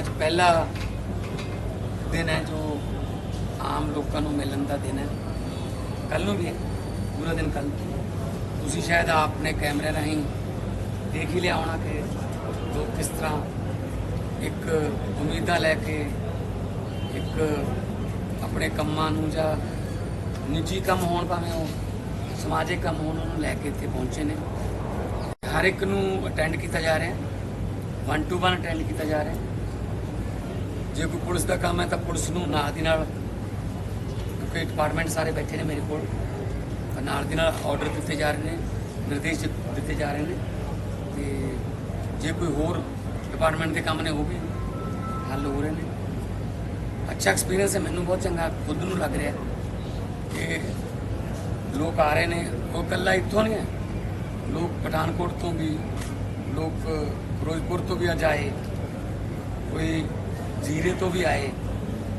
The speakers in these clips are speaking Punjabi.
ਅੱਜ ਪਹਿਲਾ ਦਿਨ ਹੈ ਜੋ ਆਮ ਲੋਕਾਂ ਨੂੰ ਮਿਲਣ ਦਾ ਦਿਨ ਹੈ। ਕੱਲ ਨੂੰ ਵੀ ਹੈ। ਪੂਰਾ ਦਿਨ ਕੱਲ ਤੁਸੀਂ ਸ਼ਾਇਦ ਆਪਣੇ ਕੈਮਰੇ ਰਾਹੀਂ ਦੇਖ ਹੀ ਲਿਆ ਹੋਣਾ ਕਿ ਲੋਕ ਕਿਸ ਤਰ੍ਹਾਂ ਇੱਕ ਉਮੀਦਾਂ ਲੈ ਕੇ ਇੱਕ ਆਪਣੇ ਕੰਮਾਂ ਨੂੰ ਜਾਂ ਨਿੱਜੀ ਕੰਮ ਹੋਣ ਭਾਵੇਂ ਉਹ ਸਮਾਜਿਕ ਕੰਮ ਹੋਣ, ਉਹਨੂੰ ਲੈ ਕੇ ਇੱਥੇ ਪਹੁੰਚੇ ਨੇ। ਹਰ ਇੱਕ ਨੂੰ ਅਟੈਂਡ ਕੀਤਾ ਜਾ ਰਿਹਾ ਹੈ। 1 ਟੂ 1 ਅਟੈਂਡ ਕੀਤਾ ਜਾ ਰਿਹਾ ਹੈ। ਜੇ ਕੋਈ ਪੁਲਿਸ ਦਾ ਕੰਮ ਹੈ ਤਾਂ ਪੁਲਿਸ ਨੂੰ ਨਾਲ ਦੀ ਨਾਲ, ਕਿਉਂਕਿ ਡਿਪਾਰਟਮੈਂਟ ਸਾਰੇ ਬੈਠੇ ਨੇ ਮੇਰੇ ਕੋਲ, ਤਾਂ ਨਾਲ ਦੀ ਨਾਲ ਆਰਡਰ ਦਿੱਤੇ ਜਾ ਰਹੇ ਨੇ, ਨਿਰਦੇਸ਼ ਦਿੱਤੇ ਜਾ ਰਹੇ ਨੇ, ਤੇ ਜੇ ਕੋਈ ਹੋਰ ਡਿਪਾਰਟਮੈਂਟ ਦੇ ਕੰਮ ਨੇ ਉਹ ਵੀ ਹੱਲ ਹੋ ਰਹੇ ਨੇ। ਅੱਛਾ ਐਕਸਪੀਰੀਅੰਸ ਹੈ, ਮੈਨੂੰ ਬਹੁਤ ਚੰਗਾ ਖੁਦ ਨੂੰ ਲੱਗ ਰਿਹਾ ਕਿ ਲੋਕ ਆ ਰਹੇ ਨੇ, ਉਹ ਇਕੱਲਾ ਇੱਥੋਂ ਨਹੀਂ ਹੈ। ਲੋਕ ਪਠਾਨਕੋਟ ਤੋਂ ਵੀ, ਲੋਕ ਫਿਰੋਜ਼ਪੁਰ ਤੋਂ ਵੀ ਅੱਜ ਆਏ ਕੋਈ ਜ਼ੀਰੇ ਤੋਂ ਵੀ ਆਏ,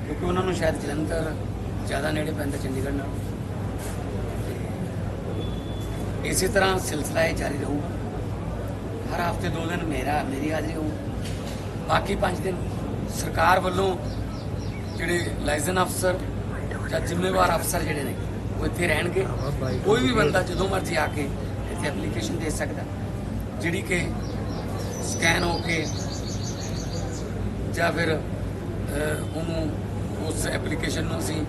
ਕਿਉਂਕਿ ਉਹਨਾਂ ਨੂੰ ਸ਼ਾਇਦ ਜਲੰਧਰ ਜ਼ਿਆਦਾ ਨੇੜੇ ਪੈਂਦਾ ਚੰਡੀਗੜ੍ਹ ਨਾਲ। ਤੇ ਇਸੇ ਤਰ੍ਹਾਂ ਸਿਲਸਿਲਾ ਇਹ ਜਾਰੀ ਰਹੂਗਾ। ਹਰ ਹਫ਼ਤੇ ਦੋ ਦਿਨ ਮੇਰਾ, ਮੇਰੀ ਹਾਜ਼ਰੀ ਹੋਊ। ਬਾਕੀ ਪੰਜ ਦਿਨ ਸਰਕਾਰ ਵੱਲੋਂ ਜਿਹੜੇ ਲਾਇਸੈਂਸ ਅਫਸਰ ਜਾਂ ਜ਼ਿੰਮੇਵਾਰ ਅਫਸਰ ਜਿਹੜੇ ਨੇ, ਉਹ ਇੱਥੇ ਰਹਿਣਗੇ। ਕੋਈ ਵੀ ਬੰਦਾ ਜਦੋਂ ਮਰਜ਼ੀ ਆ ਕੇ ਇੱਥੇ ਐਪਲੀਕੇਸ਼ਨ ਦੇ ਸਕਦਾ। ਜਿਹੜੀ ਕਿ ਸਕੈਨ ਹੋ ਕੇ ਜਾਂ ਫਿਰ ਉਹਨੂੰ ਉਸ ਐਪਲੀਕੇਸ਼ਨ ਨੂੰ ਅਸੀਂ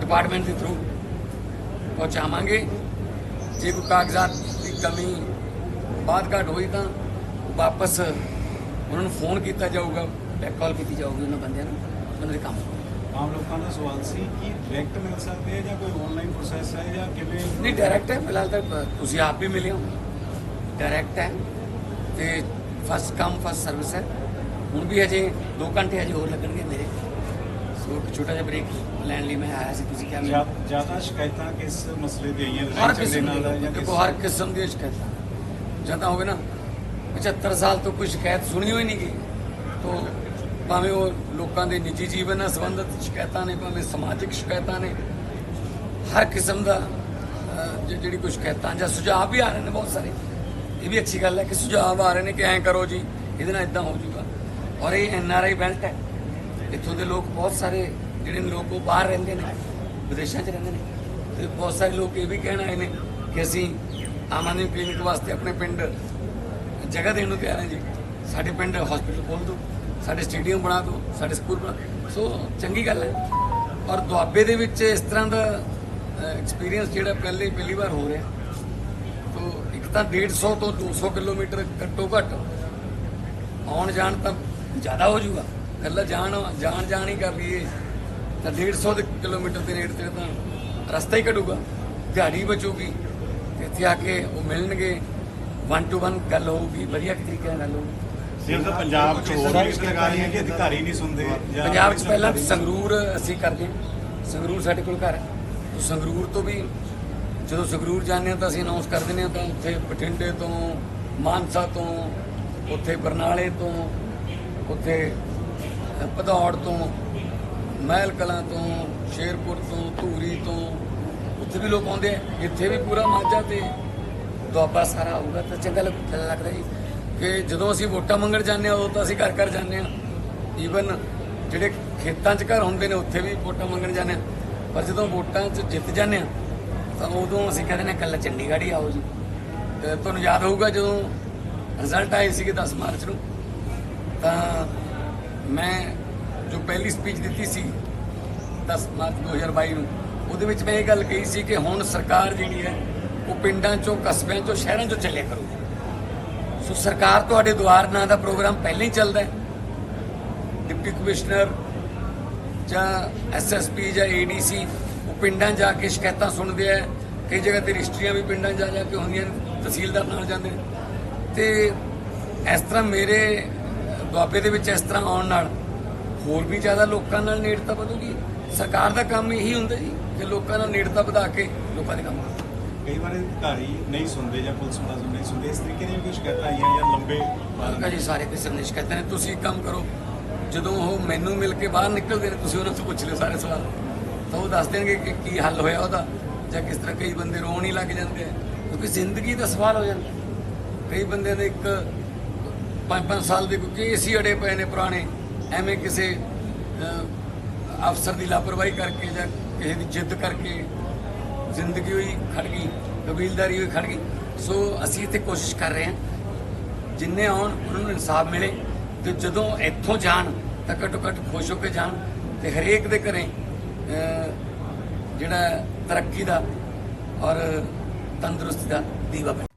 ਡਿਪਾਰਟਮੈਂਟ ਦੇ ਥਰੂ ਪਹੁੰਚਾਵਾਂਗੇ। ਜੇ ਕੋਈ ਕਾਗਜ਼ਾਤ ਦੀ ਕਮੀ ਬਾਅਦ ਘਾਟ ਹੋਈ ਤਾਂ ਵਾਪਸ ਉਹਨਾਂ ਨੂੰ ਫੋਨ ਕੀਤਾ ਜਾਊਗਾ ਬੈਕ ਕਾਲ ਕੀਤੀ ਜਾਊਗੀ ਉਹਨਾਂ ਬੰਦਿਆਂ ਨੂੰ ਉਹਨਾਂ ਦੇ ਕੰਮ ਆਮ ਲੋਕਾਂ ਦਾ ਸਵਾਲ ਸੀ ਕਿ ਡਾਇਰੈਕਟ ਮਿਲ ਸਕਦੇ ਆ ਜਾਂ ਕੋਈ ਆਨਲਾਈਨ ਪ੍ਰੋਸੈਸ ਹੈ ਜਾਂ ਕਿਵੇਂ? ਨਹੀਂ ਡਾਇਰੈਕਟ ਹੈ ਫਿਲਹਾਲ ਤਾਂ ਤੁਸੀਂ ਆਪ ਵੀ ਮਿਲੇ ਹੋ। ਡਾਇਰੈਕਟ ਹੈ ਤੇ ਫਸਟ ਕਮ ਫਸਟ ਸਰਵਿਸ ਹੈ ਹੁਣ ਵੀ ਹਜੇ 2 ਘੰਟੇ ਹਜੇ ਹੋਰ ਲੱਗਣਗੇ ਮੇਰੇ। ਸੋ ਇੱਕ ਛੋਟਾ ਜਿਹਾ ਬ੍ਰੇਕ ਲੈਣ ਲਈ ਮੈਂ ਆਇਆ ਸੀ ਤੁਸੀਂ ਕਿਹਾ ਜ਼ਿਆਦਾ ਸ਼ਿਕਾਇਤਾਂ ਕਿਸ ਮਸਲੇ ਦੀ ਆਈਆਂ ਹਰ ਕਿਸਮ ਨਾਲ ਦੀ ਜਾਂ ਦੇਖੋ ਕਿਸ ਹਰ ਕਿਸਮ ਦੀ ਸ਼ਿਕਾਇਤਾਂ। ਜਦੋਂ ਹੋਵੇ ਨਾ 75 ਸਾਲ ਤੋਂ ਕੋਈ ਸ਼ਿਕਾਇਤ ਸੁਣੀ ਹੋਈ ਨਹੀਂ ਗਈ ਤੋਂ ਭਾਵੇਂ ਉਹ ਲੋਕਾਂ ਦੇ ਨਿੱਜੀ ਜੀਵਨ ਨਾਲ ਸੰਬੰਧਿਤ ਸ਼ਿਕਾਇਤਾਂ ਨੇ ਭਾਵੇਂ ਸਮਾਜਿਕ ਸ਼ਿਕਾਇਤਾਂ ਨੇ ਹਰ ਕਿਸਮ ਦਾ ਜਿਹੜੀ ਕੋਈ ਸ਼ਿਕਾਇਤਾਂ ਜਾਂ ਸੁਝਾਅ ਵੀ ਆ ਰਹੇ ਨੇ ਬਹੁਤ ਸਾਰੇ। ਇਹ ਵੀ ਅੱਛੀ ਗੱਲ ਹੈ ਕਿ ਸੁਝਾਅ ਆ ਰਹੇ ਨੇ ਕਿ ਐਂ ਕਰੋ ਜੀ, ਇਹਦੇ ਨਾਲ ਇਦਾਂ ਹੋ ਜਾਊਗਾ। ਔਰ ਇਹ ਐਨ ਆਰ ਆਈ ਬੈਲਟ ਹੈ। ਇੱਥੋਂ ਦੇ ਲੋਕ ਬਹੁਤ ਸਾਰੇ ਜਿਹੜੇ ਨੇ ਲੋਕ ਉਹ ਬਾਹਰ ਰਹਿੰਦੇ ਨੇ, ਵਿਦੇਸ਼ਾਂ 'ਚ ਰਹਿੰਦੇ ਨੇ। ਤੇ ਬਹੁਤ ਸਾਰੇ ਲੋਕ ਇਹ ਵੀ ਕਹਿਣ ਆਏ ਨੇ ਕਿ ਅਸੀਂ ਆਮ ਆਦਮੀ ਕਲੀਨਿਕ ਵਾਸਤੇ ਆਪਣੇ ਪਿੰਡ ਜਗ੍ਹਾ ਦੇਣ ਨੂੰ ਤਿਆਰ ਹਾਂ ਜੀ। ਸਾਡੇ ਪਿੰਡ ਹਸਪੀਟਲ ਖੋਲ ਦਿਓ, ਸਾਡੇ ਸਟੇਡੀਅਮ ਬਣਾ ਦਿਓ, ਸਾਡੇ ਸਕੂਲ ਬਣਾ ਸੋ ਚੰਗੀ ਗੱਲ ਹੈ। ਔਰ ਦੁਆਬੇ ਦੇ ਵਿੱਚ ਇਸ ਤਰ੍ਹਾਂ ਦਾ ਐਕਸਪੀਰੀਅੰਸ ਜਿਹੜਾ ਪਹਿਲੇ ਪਹਿਲੀ ਵਾਰ ਹੋ ਰਿਹਾ। ਇੱਕ ਤਾਂ 150 ਤੋਂ 200 ਕਿਲੋਮੀਟਰ ਘੱਟੋ ਘੱਟ ਆਉਣ ਜਾਣ ਤਾਂ ਜ਼ਿਆਦਾ ਹੋ ਜਾਊਗਾ। ਕੱਲਾ ਜਾਣ ਜਾਣ ਜਾਣ ਹੀ ਕਰ ਲਈਏ। ਤਾਂ 150 ਦੇ ਕਿਲੋਮੀਟਰ ਦੇ ਨੇੜੇ ਤੇ ਤਾਂ ਰਸਤਾ ਹੀ ਘਟੂਗਾ। ਦਿਹਾੜੀ ਬਚੂਗੀ ਇੱਥੇ ਆ ਕੇ ਉਹ ਮਿਲਣਗੇ। 1 ਟੂ 1 ਗੱਲ ਹੋਊਗੀ ਵਧੀਆ ਤਰੀਕੇ ਨਾਲ ਹੋਊਗੀ। ਸਿਰਫ ਪੰਜਾਬ ਚ ਹੋਰ ਵੀ ਲਗਾ ਰਹੀਆਂ ਕਿ ਅਧਿਕਾਰੀ ਨਹੀਂ ਸੁਣਦੇ ਪੰਜਾਬ 'ਚ ਪਹਿਲਾਂ ਸੰਗਰੂਰ ਅਸੀਂ ਕਰਦੇ ਸੰਗਰੂਰ ਸਾਡੇ ਕੋਲ ਘਰ ਹੈ। ਸੰਗਰੂਰ ਤੋਂ ਵੀ ਜਦੋਂ ਸੰਗਰੂਰ ਜਾਂਦੇ ਹਾਂ ਤਾਂ ਅਸੀਂ ਅਨਾਉਂਸ ਕਰ ਦਿੰਦੇ ਹਾਂ ਤਾਂ ਉੱਥੇ ਬਠਿੰਡੇ ਤੋਂ ਮਾਨਸਾ ਤੋਂ ਉੱਥੇ ਬਰਨਾਲੇ ਤੋਂ ਉੱਥੇ ਅ, ਭਦੌੜ ਤੋਂ ਮਹਿਲ ਕਲਾਂ ਤੋਂ ਸ਼ੇਰਪੁਰ ਤੋਂ ਧੂਰੀ ਤੋਂ ਉੱਥੇ ਵੀ ਲੋਕ ਆਉਂਦੇ ਆ। ਇੱਥੇ ਵੀ ਪੂਰਾ ਮਾਝਾ ਤੇ ਦੁਆਬਾ ਸਾਰਾ ਆਊਗਾ ਤਾਂ ਚੰਗਾ ਲੱਗ- ਲੱਗਦਾ ਜੀ ਕਿ ਜਦੋਂ ਅਸੀਂ ਵੋਟਾਂ ਮੰਗਣ ਜਾਂਦੇ ਹਾਂ ਉਦੋਂ ਤਾਂ ਅਸੀਂ ਘਰ ਘਰ ਜਾਂਦੇ ਹਾਂ। ਈਵਨ ਜਿਹੜੇ ਖੇਤਾਂ 'ਚ ਘਰ ਹੁੰਦੇ ਨੇ ਉੱਥੇ ਵੀ ਵੋਟਾਂ ਮੰਗਣ ਜਾਂਦੇ ਹਾਂ। ਪਰ ਜਦੋਂ ਵੋਟਾਂ 'ਚ ਜਿੱਤ ਜਾਂਦੇ ਹਾਂ ਤਾਂ ਉਦੋਂ ਅਸੀਂ ਕਹਿੰਦੇ ਨੇ ਕੱਲਾ ਚੰਡੀਗੜ੍ਹ ਹੀ ਆਓ ਜੀ। ਤੇ ਤੁਹਾਨੂੰ ਯਾਦ ਹੋਊਗਾ ਜਦੋਂ ਰਿਜ਼ਲਟ ਆਏ ਸੀਗੇ 10 ਮਾਰਚ ਨੂੰ, ਤਾਂ ਮੈਂ ਜੋ ਪਹਿਲੀ ਸਪੀਚ ਦਿੱਤੀ ਸੀ 10 ਮਾਰਚ 2022 ਨੂੰ, ਉਹਦੇ ਵਿੱਚ ਮੈਂ ਇਹ ਗੱਲ ਕਹੀ ਸੀ ਕਿ ਹੁਣ ਸਰਕਾਰ ਜਿਹੜੀ ਹੈ, ਉਹ ਪਿੰਡਾਂ ਚੋਂ, ਕਸਬਿਆਂ ਚੋਂ, ਸ਼ਹਿਰਾਂ ਚੋਂ ਚੱਲਿਆ ਕਰੂ। ਸੋ ਸਰਕਾਰ ਤੁਹਾਡੇ ਦੁਆਰ ਨਾਂ ਦਾ ਪ੍ਰੋਗਰਾਮ ਪਹਿਲਾਂ ਹੀ ਚੱਲਦਾ ਹੈ। ਡਿਪਟੀ ਕਮਿਸ਼ਨਰ ਜਾਂ ਐਸਐਸਪੀ ਜਾਂ ਏਡੀਸੀ ਉਹ ਪਿੰਡਾਂ ਜਾ ਕੇ ਸ਼ਿਕਾਇਤਾਂ ਸੁਣਦੇ ਆ ਕਈ ਜਗ੍ਹਾ ਤੇ ਰਜਿਸਟਰੀਆਂ ਵੀ ਪਿੰਡਾਂ ਜਾ ਜਾ ਕੇ ਹੁੰਦੀਆਂ ਨੇ ਤਹਿਸੀਲਦਾਰ ਨਾਲ ਜਾਂਦੇ ਤੇ ਇਸ ਤਰ੍ਹਾਂ ਮੇਰੇ ਦੁਆਬੇ ਦੇ ਵਿੱਚ ਇਸ ਤਰ੍ਹਾਂ ਆਉਣ ਨਾਲ ਹੋਰ ਵੀ ਜ਼ਿਆਦਾ ਲੋਕਾਂ ਨਾਲ ਨੇੜਤਾ ਵਧੂਗੀ। ਸਰਕਾਰ ਦਾ ਕੰਮ ਇਹੀ ਹੁੰਦਾ ਜੀ ਕਿ ਲੋਕਾਂ ਨਾਲ ਨੇੜਤਾ ਵਧਾ ਕੇ ਲੋਕਾਂ ਦੇ ਕੰਮ ਕਰੋ। ਕਈ ਵਾਰ ਅਧਿਕਾਰੀ ਨਹੀਂ ਸੁਣਦੇ ਜਾਂ ਪੁਲਿਸ ਮੁਲਾਜ਼ਮ ਨਹੀਂ ਸੁਣਦੇ ਇਸ ਤਰੀਕੇ ਦੀਆਂ ਵੀ ਕੋਈ ਸ਼ਿਕਾਇਤਾਂ ਆਈਆਂ ਜਾਂ ਲੰਬੇ ਬਾਲਕਾ ਜੀ ਸਾਰੇ ਕਿਸਮ ਦੇ ਸ਼ਿਕਾਇਤਾਂ ਨੇ ਤੁਸੀਂ ਕੰਮ ਕਰੋ ਜਦੋਂ ਉਹ ਮੈਨੂੰ ਮਿਲ ਕੇ ਬਾਹਰ ਨਿਕਲਦੇ ਨੇ, ਤੁਸੀਂ ਉਹਨਾਂ ਤੋਂ ਪੁੱਛ ਲਿਓ ਸਾਰੇ ਸਵਾਲ। ਤਾਂ ਉਹ ਦੱਸ ਦੇਣਗੇ ਕਿ ਕੀ ਹੱਲ ਹੋਇਆ ਉਹਦਾ, ਜਾਂ ਕਿਸ ਤਰ੍ਹਾਂ ਕਈ ਬੰਦੇ ਰੋਣ ਹੀ ਲੱਗ ਜਾਂਦੇ ਆ, ਕਿਉਂਕਿ ਜ਼ਿੰਦਗੀ ਦਾ ਸਵਾਲ ਹੋ ਜਾਂਦਾ। ਕਈ ਬੰਦਿਆਂ ਦੇ ਇੱਕ 5-5 ਸਾਲ ਦੇ ਕੋਈ ਕੇਸ ਹੀ ਅੜੇ ਪਏ ਨੇ ਪੁਰਾਣੇ, ਐਵੇਂ ਕਿਸੇ ਅਫਸਰ ਦੀ ਲਾਪਰਵਾਹੀ ਕਰਕੇ ਜਾਂ ਕਿਸੇ ਦੀ ਜਿੱਦ ਕਰਕੇ ਜ਼ਿੰਦਗੀ ਹੋਈ ਖੜ ਗਈ, ਕਬੀਲਦਾਰੀ ਹੋਈ ਖੜ ਗਈ। ਸੋ ਅਸੀਂ ਇੱਥੇ ਕੋਸ਼ਿਸ਼ ਕਰ ਰਹੇ ਹਾਂ, ਜਿੰਨੇ ਆਉਣ, ਉਹਨਾਂ ਨੂੰ ਇਨਸਾਫ ਮਿਲੇ। ਤੇ ਜਦੋਂ ਇੱਥੋਂ ਜਾਣ, ਤਾਂ ਘੱਟੋ ਘੱਟ ਖੁਸ਼ ਹੋ ਕੇ ਜਾਣ ਤੇ ਹਰੇਕ ਦੇ ਘਰੇ ਜਿਹੜਾ ਤਰੱਕੀ ਦਾ ਔਰ ਤੰਦਰੁਸਤੀ ਦਾ ਦੀਵਾ ਬਣੇ